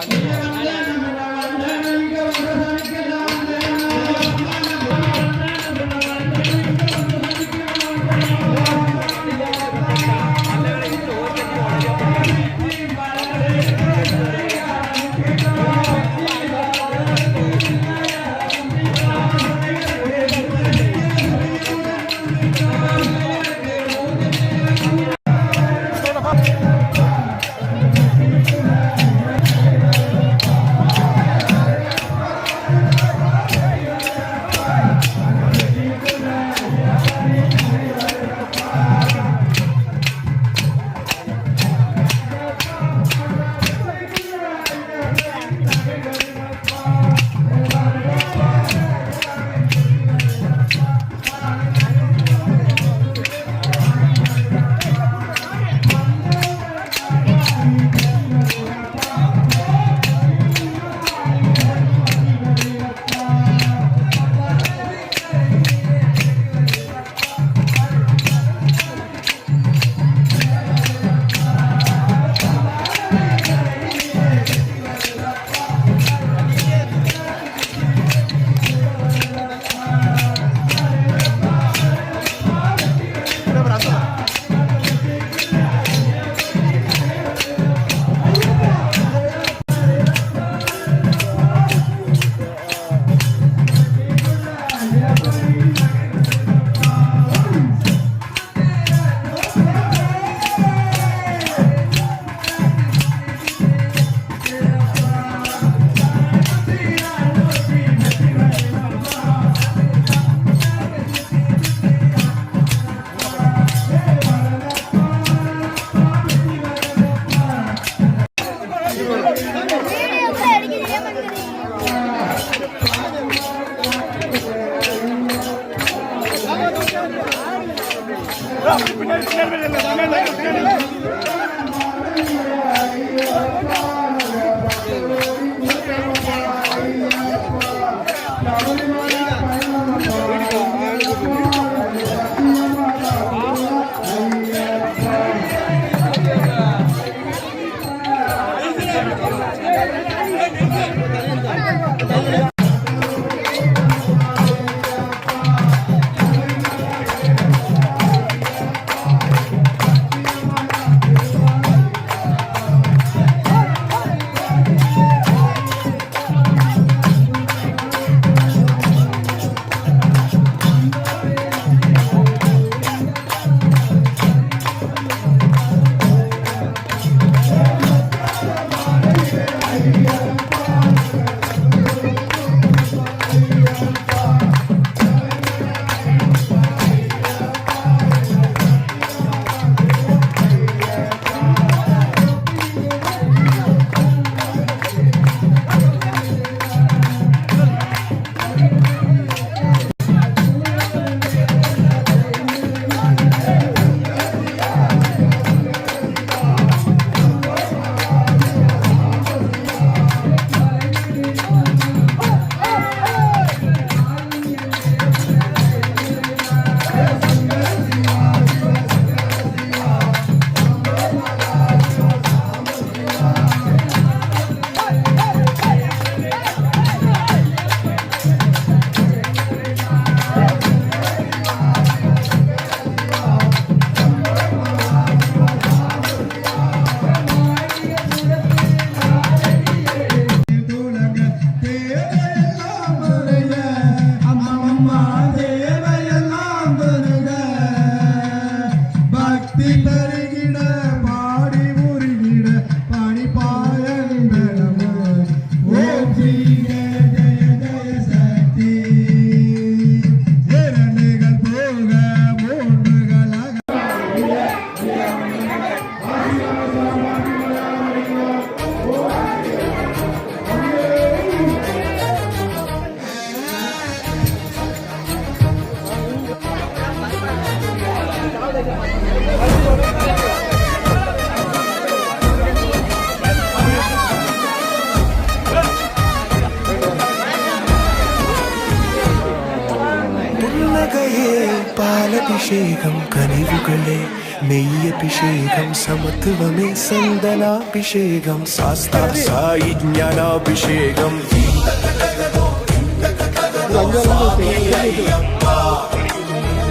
பாக்குறேன் അഭിഷേകം കനിവുകളെ മെയ്യഭിഷേകം സമത്വമേ സന്തനാഭിഷേകം സാസ്താ സായി ജ്ഞാനാഭിഷേകം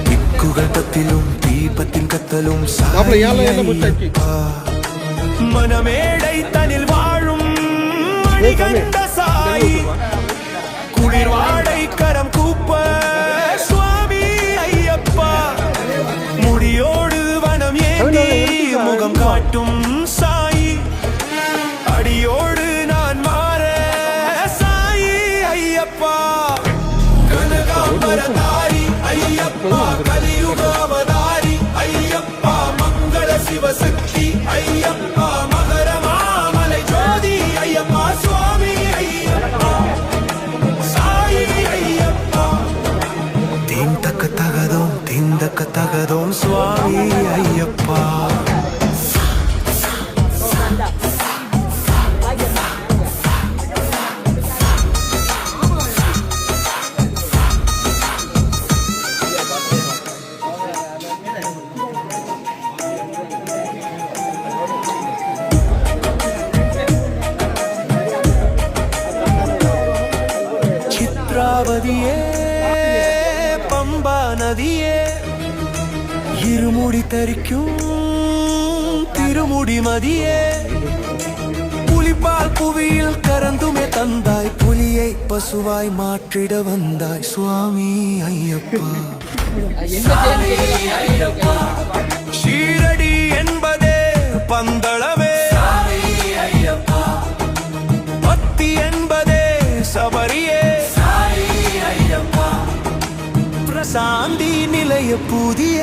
ദിക്കുകൾ കത്തിലും ദീപത്തിൻ കത്തലും മനമേടൈ തനിൽ വാഴും കുളിർവാടൈ കരം காட்டும் சித்ராவதியே பம்பா நதியே. இருமுடி தரிக்கும் திருமுடி மதியே. புலிப்பால் புவியில் கறந்துமே தந்தாய் புலியை பசுவாய் மாற்றிட வந்தாய் சுவாமி ஐயப்பா. ஷீரடி என்பதே பந்தளமே. பத்தி என்பதே சபரியே. சாந்தி நிலைய புதிய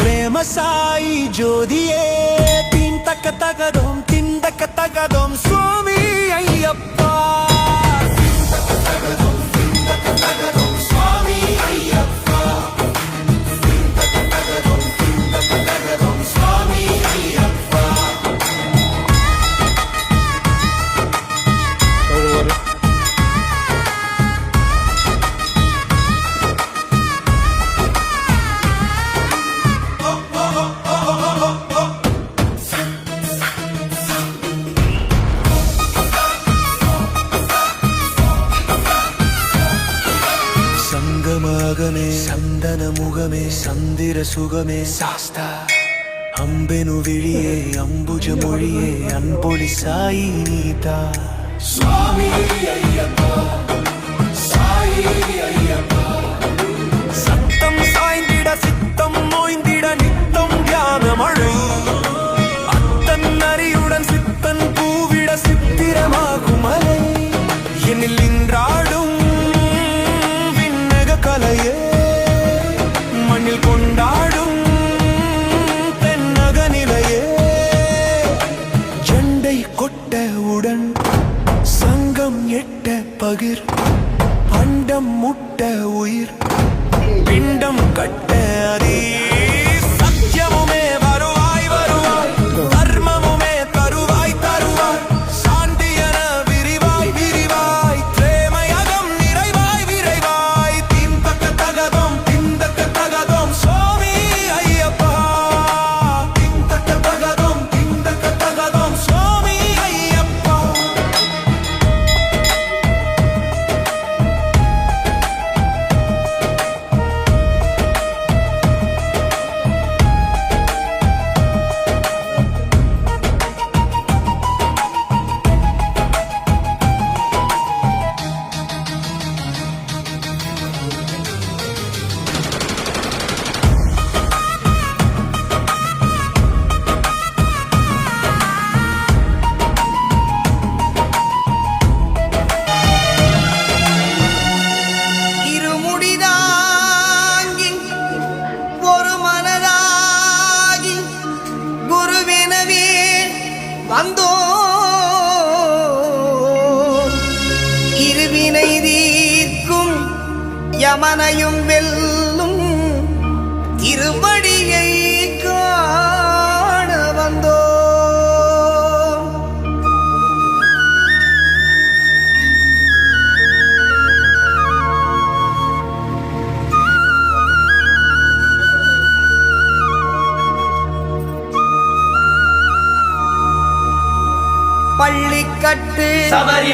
பிரேம சாயி ஜோதியே. தீன் தக்க தகதோம் தக்க தகதோம் சுவாமி ஐயப்பா. முகமே சாஸ்தா. அம்பெனு விழியே அம்புஜ மொழியே அன்பொழி சாயி நீதா. சுவாமி ஐயப்பா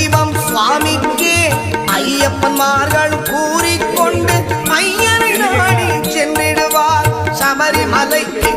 தெய்வம் சுவாமிக்கே. ஐயப்பன்மார்கள் கூறிக்கொண்டு ஐயனை நாடி சென்றிடுவார். சபரிமலைக்கு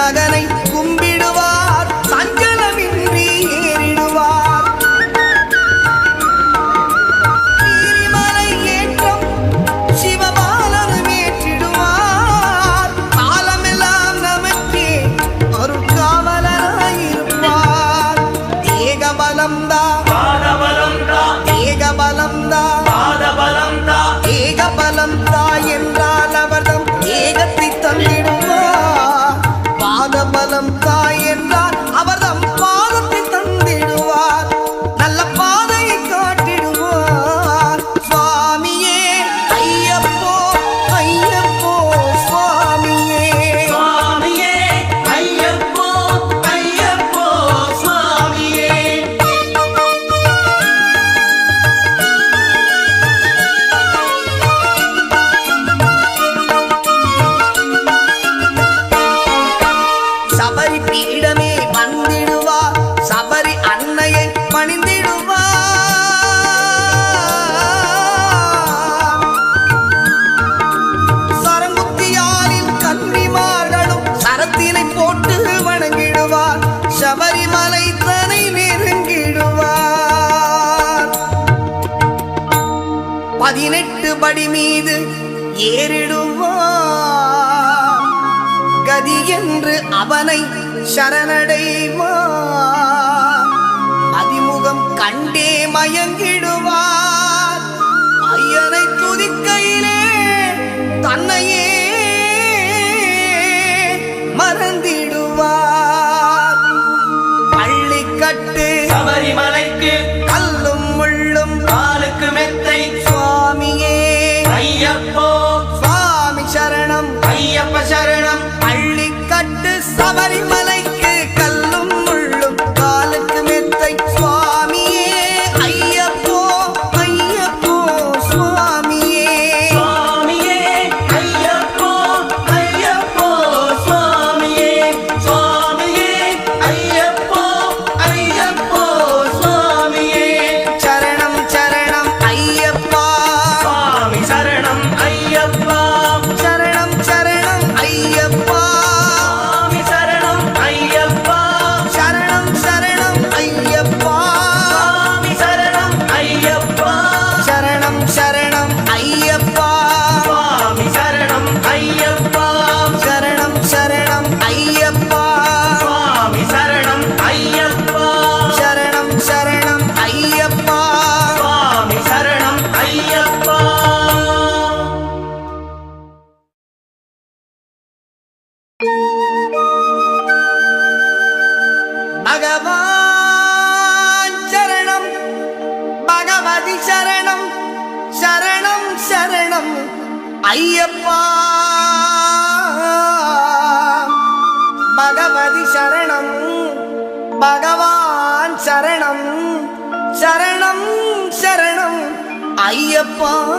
pagar ஆதி சரணம் சரணம் சரணம். ஐயப்பா. பகவதி சரணம் பகவான் சரணம் சரணம் சரணம். ஐயப்பா.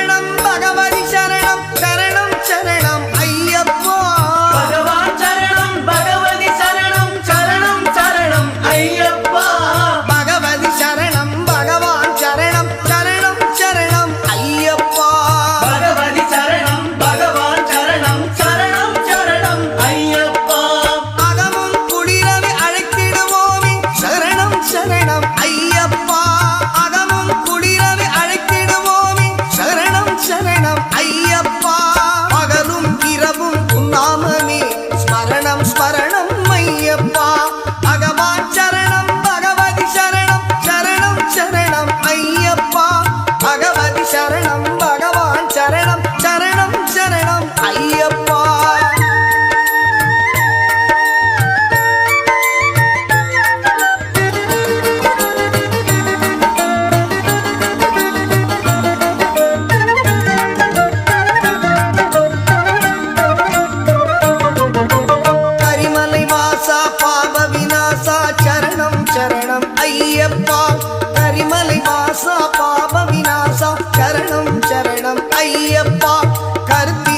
ஐயப்பா கருத்து